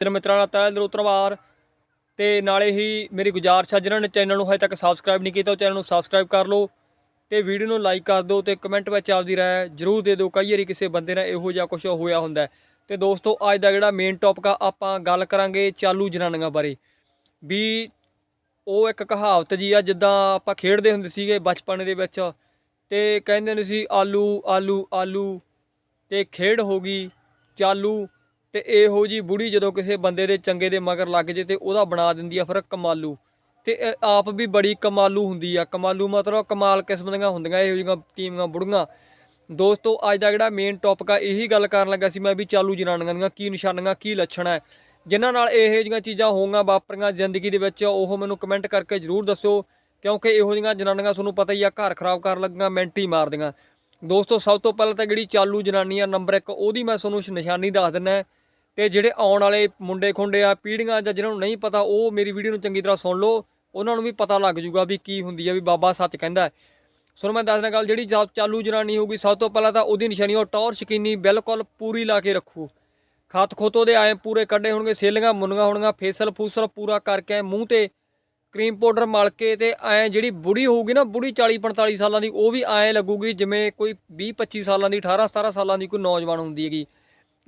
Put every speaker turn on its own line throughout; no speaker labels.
ਤੇਰੇ ਮਿੱਤਰਾਂ ਦਾ ਤਹਿ ਦਿਲੋਂ ਧੰਨਵਾਦ ਤੇ ਨਾਲੇ ਹੀ ਮੇਰੀ ਗੁਜ਼ਾਰਿਸ਼ ਆ, ਜਿਨ੍ਹਾਂ ਨੇ ਚੈਨਲ ਨੂੰ ਹਜੇ ਤੱਕ ਸਬਸਕ੍ਰਾਈਬ ਨਹੀਂ ਕੀਤਾ, ਉਹ ਚੈਨਲ ਨੂੰ ਸਬਸਕ੍ਰਾਈਬ ਕਰ ਲਓ ਤੇ ਵੀਡੀਓ ਨੂੰ ਲਾਈਕ ਕਰ ਦਿਓ ਤੇ ਕਮੈਂਟ ਵਿੱਚ ਆਪਦੀ ਰਾਏ ਜਰੂਰ ਦੇ ਦਿਓ, ਕਈ ਵਾਰੀ ਕਿਸੇ ਬੰਦੇ ਨਾਲ ਇਹੋ ਜਿਹਾ ਕੁਝ ਹੋਇਆ ਹੁੰਦਾ ਹੈ। ਤੇ ਦੋਸਤੋ, ਅੱਜ ਦਾ ਜਿਹੜਾ ਮੇਨ ਟੌਪਿਕ ਆ, ਆਪਾਂ ਗੱਲ ਕਰਾਂਗੇ ਚਾਲੂ ਜਨਾਨੀਆਂ ਬਾਰੇ ਵੀ ਉਹ ਇੱਕ ਕਹਾਵਤ ਜੀ ਆ, ਜਿੱਦਾਂ ਆਪਾਂ ਖੇਡਦੇ ਹੁੰਦੇ ਸੀਗੇ ਬਚਪਨ ਦੇ ਵਿੱਚ ਤੇ ਕਹਿੰਦੇ ਹੁੰਦੇ ਸੀ, ਆਲੂ ਆਲੂ ਆਲੂ ਤੇ ਖੇਡ ਹੋ ਗਈ, ਚਾਲੂ ਤੇ ਇਹੋ ਜੀ ਬੁੜੀ ਜਦੋਂ ਕਿਸੇ ਬੰਦੇ ਦੇ ਚੰਗੇ ਦੇ ਮਗਰ ਲੱਗ ਜੇ ਤੇ ਉਹਦਾ ਬਣਾ ਦਿੰਦੀ ਆ ਫਿਰ ਕਮਾਲੂ। ਤੇ ਆਪ ਵੀ ਬੜੀ ਕਮਾਲੂ ਹੁੰਦੀ ਆ। ਕਮਾਲੂ ਮਤਲਬ ਕਮਾਲ ਕਿਸਮ ਦੀਆਂ ਹੁੰਦੀਆਂ ਇਹੋ ਜਿਹੀਆਂ ਟੀਮਾਂ, ਬੁੜੀਆਂ। ਦੋਸਤੋ, ਅੱਜ ਦਾ ਜਿਹੜਾ ਮੇਨ ਟੌਪਿਕ ਆ, ਇਹੀ ਗੱਲ ਕਰਨ ਲੱਗਾ ਸੀ ਮੈਂ ਵੀ ਚਾਲੂ ਜਨਾਨੀਆਂ ਦੀਆਂ, ਕੀ ਨਿਸ਼ਾਨੀਆਂ, ਕੀ ਲੱਛਣ ਹੈ ਜਿਨ੍ਹਾਂ ਨਾਲ ਇਹੋ ਜਿਹੀਆਂ ਚੀਜ਼ਾਂ ਹੋਊਗਾ ਵਾਪਰੀਆਂ ਜ਼ਿੰਦਗੀ ਦੇ ਵਿੱਚ, ਉਹ ਮੈਨੂੰ ਕਮੈਂਟ ਕਰਕੇ ਜਰੂਰ ਦੱਸੋ ਕਿਉਂਕਿ ਇਹੋ ਜਿਹੀਆਂ ਜਨਾਨੀਆਂ ਤੁਹਾਨੂੰ ਪਤਾ ਹੀ ਆ, ਘਰ ਖਰਾਬ ਕਰਨ ਲੱਗੀਆਂ, ਮਿੰਟ ਹੀ ਮਾਰਦੀਆਂ ਦੋਸਤੋ, ਸਭ ਤੋਂ ਪਹਿਲਾਂ ਤਾਂ ਜਿਹੜੀ ਚਾਲੂ ਜਨਾਨੀ ਆ ਨੰਬਰ 1 ਉਹਦੀ ਮੈਂ ਤੁਹਾਨੂੰ ਨਿਸ਼ਾਨੀ ਦੱਸ ਦਿੰਦਾ। ਤੇ ਜਿਹੜੇ ਆਉਣ ਵਾਲੇ ਮੁੰਡੇ ਖੁੰਡੇ ਆ ਪੀੜੀਆਂ ਜਾਂ ਜਿਹਨਾਂ ਨੂੰ ਨਹੀਂ ਪਤਾ, ਉਹ ਮੇਰੀ ਵੀਡੀਓ ਨੂੰ ਚੰਗੀ ਤਰ੍ਹਾਂ ਸੁਣ ਲਓ। ਉਹਨਾਂ ਨੂੰ ਵੀ ਪਤਾ ਲੱਗ ਜੂਗਾ ਵੀ ਕੀ ਹੁੰਦੀ ਆ, ਵੀ ਬਾਬਾ ਸੱਚ ਕਹਿੰਦਾ ਹੈ। ਮੈਂ ਦੱਸਣਾ ਗੱਲ, ਜਿਹੜੀ ਜਾ- ਚਾਲੂ ਜਨਾਨੀ ਹੋਊਗੀ, ਸਭ ਤੋਂ ਪਹਿਲਾਂ ਤਾਂ ਉਹਦੀ ਨਿਸ਼ਾਨੀ, ਉਹ ਟੌਰ ਸ਼ਕੀਨੀ ਬਿਲਕੁਲ ਪੂਰੀ ਲਾ ਕੇ ਰੱਖੂ। ਖਤ ਖੋਤੋ ਦੇ ਆਏ, ਪੂਰੇ ਕੱਢੇ ਹੋਣਗੇ, ਸੇਲੀਆਂ ਮੁੰਨੀਆਂ ਹੋਣਗੀਆਂ, ਫੇਸਲ ਫੂਸਲ ਪੂਰਾ ਕਰਕੇ ਮੂੰਹ ਤੇ ਕਰੀਮ ਪਾਊਡਰ ਮਲ ਕੇ ਤੇ ਐ ਜਿਹੜੀ ਬੁੜੀ ਹੋਊਗੀ ਨਾ, ਬੁੜੀ 40 45 ਸਾਲਾਂ ਦੀ, ਉਹ ਵੀ ਐ ਲੱਗੂਗੀ, ਜਿਵੇਂ ਕੋਈ 20 25 ਸਾਲਾਂ ਦੀ 18 17 ਸਾਲਾਂ ਦੀ ਕੋਈ ਨੌਜਵਾਨ ਹੁੰਦੀ ਹੈਗੀ।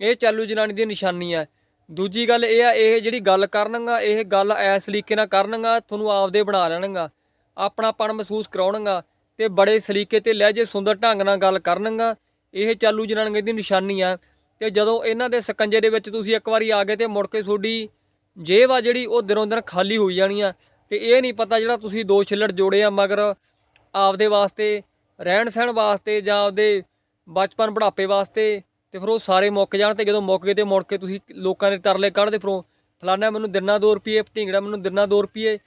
ਇਹ ਚਾਲੂ ਜਨਾਨੀ ਦੀ ਨਿਸ਼ਾਨੀ ਹੈ ਦੂਜੀ ਗੱਲ ਇਹ ਆ, ਇਹ ਜਿਹੜੀ ਗੱਲ ਕਰਨਗਾ ਇਹ ਗੱਲ ਐਸ ਸਲੀਕੇ ਨਾਲ ਕਰਨਗਾ ਤੁਹਾਨੂੰ ਆਪਦੇ ਬਣਾ ਲੈਣਗਾ ਆਪਣਾਪਣ ਮਹਿਸੂਸ ਕਰਾਉਣਗਾ ਤੇ ਬੜੇ ਸਲੀਕੇ ਤੇ ਲਹਿਜੇ ਸੁੰਦਰ ਢੰਗ ਨਾਲ ਗੱਲ ਕਰਨਗਾ ਇਹ ਚਾਲੂ ਜਨਾਨੀਆਂ ਦੀ ਨਿਸ਼ਾਨੀ ਆ ਤੇ ਜਦੋਂ ਇਹਨਾਂ ਦੇ ਸਕੰਜੇ ਦੇ ਵਿੱਚ ਤੁਸੀਂ ਇੱਕ ਵਾਰੀ ਆ ਗਏ ਤੇ ਮੁੜ ਕੇ ਤੁਹਾਡੀ ਜੇਬ ਆ ਜਿਹੜੀ, ਉਹ ਦਿਨੋਂ ਦਿਨ ਖਾਲੀ ਹੋਈ ਜਾਣੀ ਆ। ਤੇ ਇਹ ਨਹੀਂ ਪਤਾ ਜਿਹੜਾ ਤੁਸੀਂ ਦੋ ਛਿੱਲੜ ਜੋੜੇ ਆ, ਮਗਰ ਆਪਦੇ ਵਾਸਤੇ ਰਹਿਣ ਸਹਿਣ ਵਾਸਤੇ ਜਾਂ ਆਪਦੇ ਬਚਪਨ ਬੁਢਾਪੇ ਵਾਸਤੇ ਤੇ ਫਿਰ ਉਹ ਸਾਰੇ ਮੁੱਕ ਜਾਣ ਤੇ ਜਦੋਂ ਮੁੱਕ ਗਏ ਤੇ ਮੁੜ ਕੇ ਤੁਸੀਂ ਲੋਕਾਂ ਦੇ ਤਰਲੇ ਕੱਢਦੇ ਫਿਰੋ। ਫਲਾਣਾ ਮੈਨੂੰ ਦਿਨਾ 2 ਰੁਪਏ ਢੀਂਗੜਾ ਮੈਨੂੰ ਦਿਨਾ 2 ਰੁਪਏ।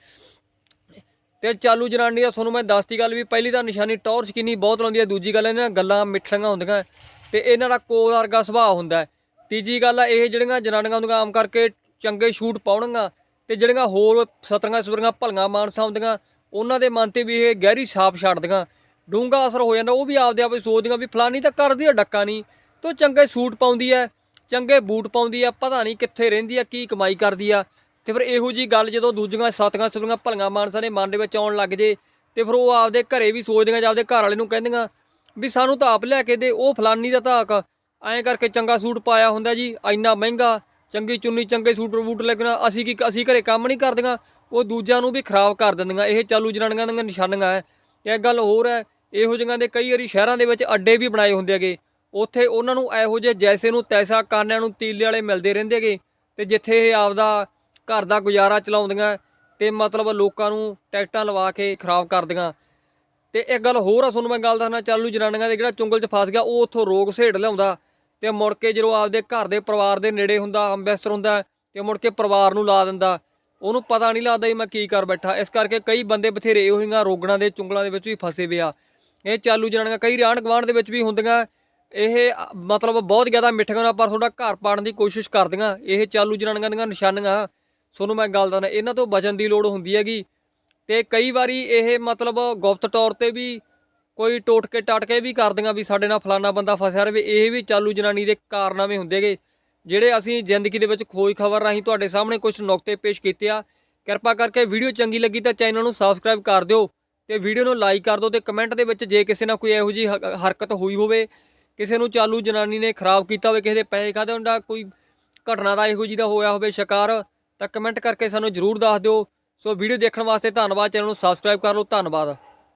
ਤੇ ਚਾਲੂ ਜਨਾਨੀ ਦਾ ਤੁਹਾਨੂੰ ਮੈਂ ਦੱਸਤੀ ਗੱਲ ਵੀ ਪਹਿਲੀ ਤਾਂ ਨਿਸ਼ਾਨੀ ਟੌਰ ਸ਼ਕੀਨੀ ਬਹੁਤ ਲਾਉਂਦੀ ਹੈ ਦੂਜੀ ਗੱਲ ਇਹਨਾਂ ਗੱਲਾਂ ਮਿੱਠੀਆਂ ਹੁੰਦੀਆਂ। ਤੇ ਇਹਨਾਂ ਦਾ ਕੋਲ ਵਰਗਾ ਸੁਭਾਅ ਹੁੰਦਾ। ਤੀਜੀ ਗੱਲ ਆ, ਇਹ ਜਿਹੜੀਆਂ ਜਨਾਨੀਆਂ ਹੁੰਦੀਆਂ ਆਮ ਕਰਕੇ ਚੰਗੇ ਸ਼ੂਟ ਪਾਉਣਗੀਆਂ ਤੇ ਜਿਹੜੀਆਂ ਹੋਰ ਸਤਰੀਆਂ ਸੁਤਰੀਆਂ ਭਲੀਆਂ ਮਾਨਸਾ ਹੁੰਦੀਆਂ, ਉਹਨਾਂ ਦੇ ਮਨ ਤੇ ਵੀ ਇਹ ਗਹਿਰੀ ਛਾਪ ਛੱਡਦੀਆਂ। ਡੂੰਘਾ ਅਸਰ ਹੋ ਜਾਂਦਾ, ਉਹ ਵੀ ਆਪਦੇ ਆਪੇ ਸੋਚਦੀਆਂ ਵੀ ਫਲਾਨੀ ਤਾਂ ਕਰਦੀ ਆ, ਡੱਕਾ ਨਹੀਂ। ਤੇ ਉਹ ਚੰਗੇ ਸੂਟ ਪਾਉਂਦੀ ਹੈ ਚੰਗੇ ਬੂਟ ਪਾਉਂਦੀ ਆ ਪਤਾ ਨਹੀਂ ਕਿੱਥੇ ਰਹਿੰਦੀ ਆ ਕੀ ਕਮਾਈ ਕਰਦੀ ਆ ਤੇ ਫਿਰ ਇਹੋ ਜੀ ਗੱਲ ਜਦੋਂ ਦੂਜੀਆਂ ਸਤੀਆਂ ਸੁਤਰੀਆਂ ਭਲੀਆਂ ਮਾਨਸਾਂ ਦੇ ਮਨ ਦੇ ਵਿੱਚ ਆਉਣ ਲੱਗ ਜੇ, ਤੇ ਫਿਰ ਉਹ ਆਪਦੇ ਘਰੇ ਵੀ ਸੋਚਦੀਆਂ ਜਾਂ ਆਪਦੇ ਘਰ ਵਾਲੇ ਨੂੰ ਕਹਿੰਦੀਆਂ ਵੀ ਸਾਨੂੰ ਤਾਂ ਆਪ ਲਿਆ ਕੇ ਦੇ, ਉਹ ਫਲਾਨੀ ਦਾ ਧਾਕ। ਐਂ ਕਰਕੇ ਚੰਗਾ ਸੂਟ ਪਾਇਆ ਹੁੰਦਾ ਜੀ, ਇੰਨਾ ਮਹਿੰਗਾ, ਚੰਗੀ ਚੁੰਨੀ, ਚੰਗੇ ਸੂਟ ਬੂਟ ਲੱਗਣਾ, ਅਸੀਂ ਕੀ, ਅਸੀਂ ਘਰੇ ਕੰਮ ਨਹੀਂ ਕਰਦੀਆਂ, ਉਹ ਦੂਜਿਆਂ ਨੂੰ ਵੀ ਖਰਾਬ ਕਰ ਦਿੰਦੀਆਂ, ਇਹ ਚਾਲੂ ਜਨਾਨੀਆਂ ਦੀਆਂ ਨਿਸ਼ਾਨੀਆਂ ਹੈ ਇਹ ਗੱਲ ਹੋਰ ਹੈ ਇਹੋ ਜਿਹੀਆਂ ਦੇ ਕਈ ਵਾਰੀ ਸ਼ਹਿਰਾਂ ਦੇ ਵਿੱਚ ਅੱਡੇ ਵੀ ਬਣਾਏ ਹੁੰਦੇ ਹੈਗੇ। ਉੱਥੇ ਉਹਨਾਂ ਨੂੰ ਇਹੋ ਜਿਹੇ ਜੈਸੇ ਨੂੰ, ਤੈਸਾ ਕਾਨਿਆਂ ਨੂੰ ਤੀਲੇ ਵਾਲੇ ਮਿਲਦੇ ਰਹਿੰਦੇ ਹੈਗੇ। ਤੇ ਜਿੱਥੇ ਇਹ ਆਪਦਾ ਘਰ ਦਾ ਗੁਜ਼ਾਰਾ ਚਲਾਉਂਦੀਆਂ ਤੇ ਮਤਲਬ ਲੋਕਾਂ ਨੂੰ ਟਿਕਟਾਂ ਲਵਾ ਕੇ ਖਰਾਬ ਕਰਦੀਆਂ। ਤੇ ਇੱਕ ਗੱਲ ਹੋਰ ਆ, ਤੁਹਾਨੂੰ ਮੈਂ ਗੱਲ ਦੱਸਣਾ ਚਾਲੂ ਜਨਾਨੀਆਂ ਦੇ, ਜਿਹੜਾ ਚੁੰਗਲ 'ਚ ਫਸ ਗਿਆ, ਉਹ ਉੱਥੋਂ ਰੋਗ ਸੇੜ ਲਿਆਉਂਦਾ। ਤੇ ਮੁੜ ਕੇ ਜਦੋਂ ਆਪਦੇ ਘਰ ਦੇ ਪਰਿਵਾਰ ਦੇ ਨੇੜੇ ਹੁੰਦਾ, ਅੰਬੈਸਟਰ ਹੁੰਦਾ, ਤੇ ਮੁੜ ਕੇ ਪਰਿਵਾਰ ਨੂੰ ਲਾ ਦਿੰਦਾ। ਉਹਨੂੰ ਪਤਾ ਨਹੀਂ ਲੱਗਦਾ ਵੀ ਮੈਂ ਕੀ ਕਰ ਬੈਠਾ। ਇਸ ਕਰਕੇ ਕਈ ਬੰਦੇ ਬਥੇਰੇ ਇਹੋ ਜਿਹੀਆਂ ਰੋਗਣਾ ਦੇ ਚੁੰਗਲਾਂ ਦੇ ਵਿੱਚ ਵੀ ਫਸੇ ਵੇ ਆ। ਇਹ ਚਾਲੂ ਜਨਾਨੀਆਂ, ਕਈ ਰਾਣ ਗਵਾਂਢ ਦੇ ਵਿੱਚ ਵੀ ਹੁੰਦੀਆਂ ਇਹ, ਮਤਲਬ ਬਹੁਤ ਜ਼ਿਆਦਾ ਮਿੱਠੀਆਂ ਨਾਲ ਪਰ ਤੁਹਾਡਾ ਘਰ ਪਾੜਨ ਦੀ ਕੋਸ਼ਿਸ਼ ਕਰਦੀਆਂ। ਇਹ ਚਾਲੂ ਜਨਾਨੀਆਂ ਦੀਆਂ ਨਿਸ਼ਾਨੀਆਂ। ਤੁਹਾਨੂੰ ਮੈਂ ਗੱਲ ਦੱਸਣਾ ਇਹਨਾਂ ਤੋਂ ਬਚਣ ਦੀ ਲੋੜ ਹੁੰਦੀ ਹੈਗੀ। ਤੇ ਕਈ ਵਾਰੀ ਇਹ ਮਤਲਬ ਗੁਪਤ ਤੌਰ ਤੇ ਵੀ ਕੋਈ ਟੋਟਕੇ ਟਾਟਕੇ ਵੀ ਕਰਦੀਆਂ ਵੀ ਸਾਡੇ ਨਾਲ ਫਲਾਨਾ ਬੰਦਾ ਫਸਿਆ ਰਵੇ ਇਹ ਵੀ ਚਾਲੂ ਜਨਾਨੀ ਦੇ ਕਾਰਨਾਮੇ ਹੁੰਦੇਗੇ ਜਿਹੜੇ ਅਸੀਂ ਜ਼ਿੰਦਗੀ ਦੇ ਵਿੱਚ ਖੋਜ ਖਬਰ ਰਾਹੀਂ ਤੁਹਾਡੇ ਸਾਹਮਣੇ ਕੁਝ ਨੁਕਤੇ ਪੇਸ਼ ਕੀਤੇ ਆ, ਕਿਰਪਾ ਕਰਕੇ ਵੀਡੀਓ ਚੰਗੀ ਲੱਗੀ ਤਾਂ ਚੈਨਲ ਨੂੰ ਸਬਸਕ੍ਰਾਈਬ ਕਰ ਦਿਓ ਤੇ ਵੀਡੀਓ ਨੂੰ ਲਾਈਕ ਕਰ ਦਿਓ ਤੇ ਕਮੈਂਟ ਦੇ ਵਿੱਚ ਜੇ ਕਿਸੇ ਨਾਲ ਕੋਈ ਇਹੋ ਜੀ ਹਰਕਤ ਹੋਈ ਹੋਵੇ ਕਿਸੇ ਨੂੰ ਚਾਲੂ ਜਨਾਨੀ ਨੇ ਖਰਾਬ ਕੀਤਾ ਹੋਵੇ, ਕਿਸੇ ਦੇ ਪੈਸੇ ਖਾਦੇ ਹੁੰਦਾ ਕੋਈ ਘਟਨਾ ਦਾ ਇਹੋ ਜਿਹੀ ਦਾ ਹੋਇਆ ਹੋਵੇ ਸ਼ਿਕਾਰ, ਤਾਂ ਕਮੈਂਟ ਕਰਕੇ ਸਾਨੂੰ ਜਰੂਰ ਦੱਸ ਦਿਓ। ਸੋ ਵੀਡੀਓ ਦੇਖਣ ਵਾਸਤੇ ਧੰਨਵਾਦ, ਚੈਨਲ ਨੂੰ ਸਬਸਕ੍ਰਾਈਬ ਕਰ ਲਓ। ਧੰਨਵਾਦ।